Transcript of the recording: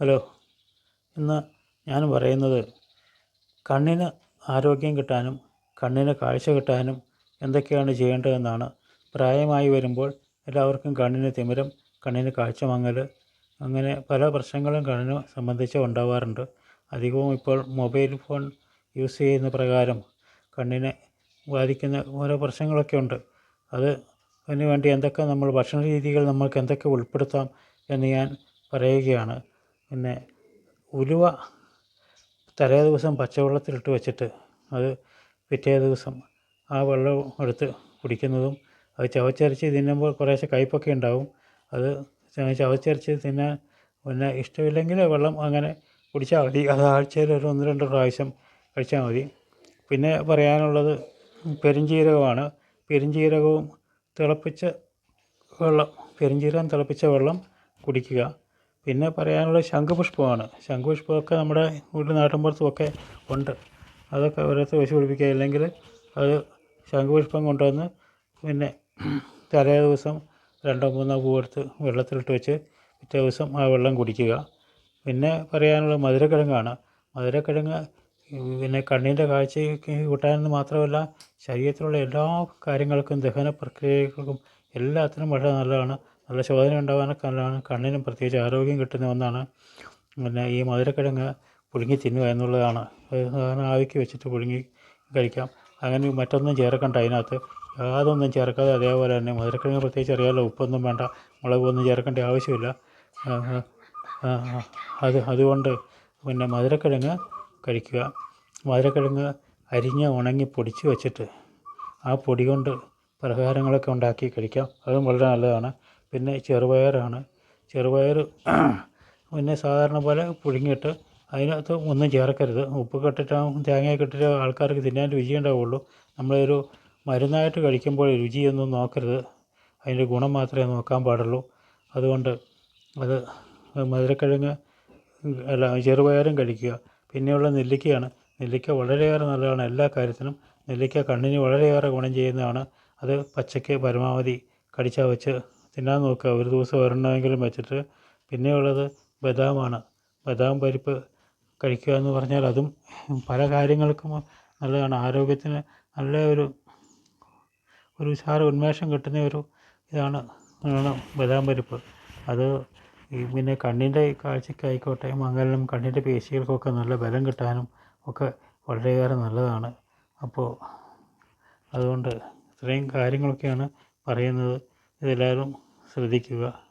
Hello. ഇന്ന് ഞാൻ പറയുന്നത് കണ്ണിന് ആരോഗ്യം കിട്ടാനും കണ്ണിന് കാഴ്ച കിട്ടാനും എന്തൊക്കെയാണ് ചെയ്യേണ്ടതെന്നാണ്. പ്രായമായി വരുമ്പോൾ എല്ലാവർക്കും കണ്ണിന് തിമിരം കണ്ണിന് കാഴ്ച മങ്ങൽ അങ്ങനെ പല പ്രശ്നങ്ങളും കണ്ണിനെ സംബന്ധിച്ച് ഉണ്ടാവാറുണ്ട്. അധികവും ഇപ്പോൾ മൊബൈൽ ഫോൺ യൂസ് ചെയ്യുന്ന പ്രകാരം കണ്ണിനെ ബാധിക്കുന്ന ഓരോ പ്രശ്നങ്ങളൊക്കെ ഉണ്ട്. അത് അതിനുവേണ്ടി എന്തൊക്കെ നമ്മൾ ഭക്ഷണ രീതികൾ നമ്മൾക്ക് എന്തൊക്കെ ഉൾപ്പെടുത്താം എന്ന് ഞാൻ പറയുകയാണ്. പിന്നെ ഉലുവ തലേ ദിവസം പച്ചവെള്ളത്തിലിട്ട് വെച്ചിട്ട് അത് പിറ്റേ ദിവസം ആ വെള്ളം എടുത്ത് കുടിക്കുന്നതും അത് ചവച്ചരച്ച് തിന്നുമ്പോൾ കുറേശ്ശെ കയ്പ്പൊക്കെ ഉണ്ടാവും. അത് ചവച്ചരച്ച് തിന്നാൻ പിന്നെ ഇഷ്ടമില്ലെങ്കിൽ വെള്ളം അങ്ങനെ കുടിച്ചാൽ മതി. അത് ആഴ്ചയിൽ ഒരു ഒന്ന് രണ്ട് പ്രാവശ്യം കഴിച്ചാൽ മതി. പിന്നെ പറയാനുള്ളത് പെരുംജീരകമാണ്. പെരുംജീരകവും തിളപ്പിച്ച വെള്ളം പെരുംജീരകം തിളപ്പിച്ച വെള്ളം കുടിക്കുക. പിന്നെ പറയാനുള്ളത് ശംഖുപുഷ്പമാണ്. ശംഖുപുഷ്പമൊക്കെ നമ്മുടെ വീട്ടിൽ നാട്ടിൻപുറത്തുമൊക്കെ ഉണ്ട്. അതൊക്കെ ഓരോരുത്തർ വെച്ച് പിടിപ്പിക്കുക. ഇല്ലെങ്കിൽ അത് ശംഖുപുഷ്പം കൊണ്ടുവന്ന് പിന്നെ തലേ ദിവസം രണ്ടോ മൂന്നോ പൂവെടുത്ത് വെള്ളത്തിലിട്ട് വെച്ച് പിറ്റേ ദിവസം ആ വെള്ളം കുടിക്കുക. പിന്നെ പറയാനുള്ളത് മധുരക്കിഴങ്ങാണ്. മധുരക്കിഴങ്ങ് പിന്നെ കണ്ണിന്റെ കാഴ്ചയ്ക്ക് കൂട്ടാനെന്ന് മാത്രമല്ല ശരീരത്തിലുള്ള എല്ലാ കാര്യങ്ങൾക്കും ദഹന പ്രക്രിയകൾക്കും എല്ലാത്തിനും വളരെ നല്ലതാണ്. നല്ല ശോധന ഉണ്ടാകാനൊക്കെ നല്ലതാണ് കണ്ണിനും പ്രത്യേകിച്ച് ആരോഗ്യം കിട്ടുന്ന ഒന്നാണ്. പിന്നെ ഈ മധുരക്കിഴങ്ങ് പുഴുങ്ങി തിന്നുക എന്നുള്ളതാണ്. സാധാരണ ആവിക്ക് വെച്ചിട്ട് പുഴുങ്ങി കഴിക്കാം. അങ്ങനെ മറ്റൊന്നും ചേർക്കണ്ട അതിനകത്ത്. യാതൊന്നും ചേർക്കാതെ അതേപോലെ തന്നെ മധുരക്കിഴങ്ങ് പ്രത്യേകിച്ച് അറിയാമല്ലോ ഉപ്പൊന്നും വേണ്ട മുളകൊന്നും ചേർക്കേണ്ട ആവശ്യമില്ല. അത് അതുകൊണ്ട് പിന്നെ മധുരക്കിഴങ്ങ് കഴിക്കുക. മധുരക്കിഴങ്ങ് അരിഞ്ഞ് ഉണങ്ങി പൊടിച്ച് വെച്ചിട്ട് ആ പൊടി കൊണ്ട് പലഹാരങ്ങളൊക്കെ ഉണ്ടാക്കി കഴിക്കാം. അതും വളരെ നല്ലതാണ്. പിന്നെ ചെറുപയറാണ്. ചെറുപയർ പിന്നെ സാധാരണ പോലെ പുഴുങ്ങിയിട്ട് അതിനകത്ത് ഒന്നും ചേർക്കരുത്. ഉപ്പൊക്കെ ഇട്ടിട്ട് തേങ്ങയൊക്കെ ഇട്ടിട്ട് ആൾക്കാർക്ക് തിന്നാൻ രുചി ഉണ്ടാവുള്ളൂ. നമ്മളൊരു മരുന്നായിട്ട് കഴിക്കുമ്പോൾ രുചിയൊന്നും നോക്കരുത്. അതിന്റെ ഗുണം മാത്രമേ നോക്കാൻ പാടുള്ളൂ. അതുകൊണ്ട് അത് മധുരക്കിഴങ്ങ് അല്ല ചെറുപയറും കഴിക്കുക. പിന്നെയുള്ള നെല്ലിക്കയാണ്. നെല്ലിക്ക വളരെയേറെ നല്ലതാണ് എല്ലാ കാര്യത്തിനും. നെല്ലിക്ക കണ്ണിന് വളരെയേറെ ഗുണം ചെയ്യുന്നതാണ്. അത് പച്ചയ്ക്ക് പരമാവധി കടിച്ചാൽ വെച്ച് തിന്നാൻ നോക്കുക. ഒരു ദിവസം ഒരെണ്ണമെങ്കിലും വെച്ചിട്ട് പിന്നെയുള്ളത് ബദാമാണ്. ബദാം പരിപ്പ് കഴിക്കുക എന്ന് പറഞ്ഞാൽ അതും പല കാര്യങ്ങൾക്കും നല്ലതാണ്. ആരോഗ്യത്തിന് നല്ല ഒരു ഒരു ഉഷാർ ഉന്മേഷം കിട്ടുന്ന ഒരു ഇതാണ് ബദാം പരിപ്പ്. അത് പിന്നെ കണ്ണിന്റെ കാഴ്ചയ്ക്കായിക്കോട്ടെ മംഗലിനും കണ്ണിന്റെ പേശികൾക്കൊക്കെ നല്ല ബലം കിട്ടാനും ഒക്കെ വളരെയേറെ നല്ലതാണ്. അപ്പോൾ അതുകൊണ്ട് ഇത്രയും കാര്യങ്ങളൊക്കെയാണ് പറയുന്നത്. ഇതെല്ലാവരും それできれば。